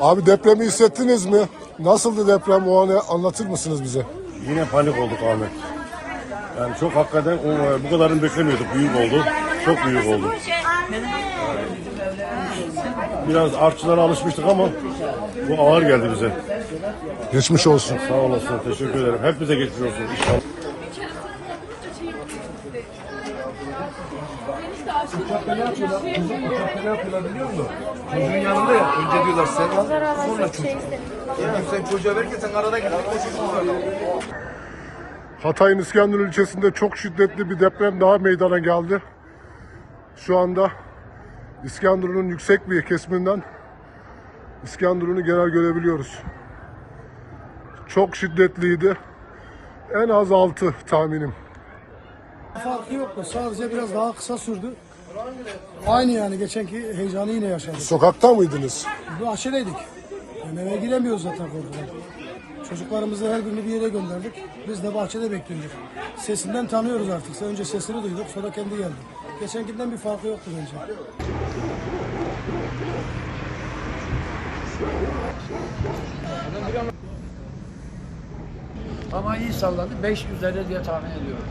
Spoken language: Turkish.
Abi depremi hissettiniz mi? Nasıldı deprem o anı anlatır mısınız bize? Yine panik olduk Ahmet. Yani çok hakikaten o, bu kadarını beklemiyorduk. Büyük oldu. Çok büyük oldu. Biraz artçılara alışmıştık ama bu ağır geldi bize. Geçmiş olsun. Sağ olasın. Teşekkür ederim. Hepimize geçmiş olsun inşallah. Uçakta ne yapıyorlar? Uçakta ne yapıyorlar biliyor musun? Çocuğun yanında ya. Önce diyorlar sen al, sonra çocuk. Yani sen çocuğa verirken sen arada gidip. Hatay'ın İskenderun ilçesinde çok şiddetli bir deprem daha meydana geldi. Şu anda İskenderun'un yüksek bir kesiminden İskenderun'u genel görebiliyoruz. Çok şiddetliydi. En az 6 tahminim. Farkı yoktu. Sadece biraz daha kısa sürdü. Aynı yani geçenki heyecanı yine yaşadık. Sokakta mıydınız? Bu aşırıydık. Yani eve giremiyoruz zaten korkudan. Çocuklarımızı her birini bir yere gönderdik. Biz de bahçede bekliyorduk. Sesinden tanıyoruz artık. Önce sesini duyduk sonra kendi geldi. Geçenkinden bir farkı yoktu bence. Ama iyi salladı. 5 üzeri diye tahmin ediyorum.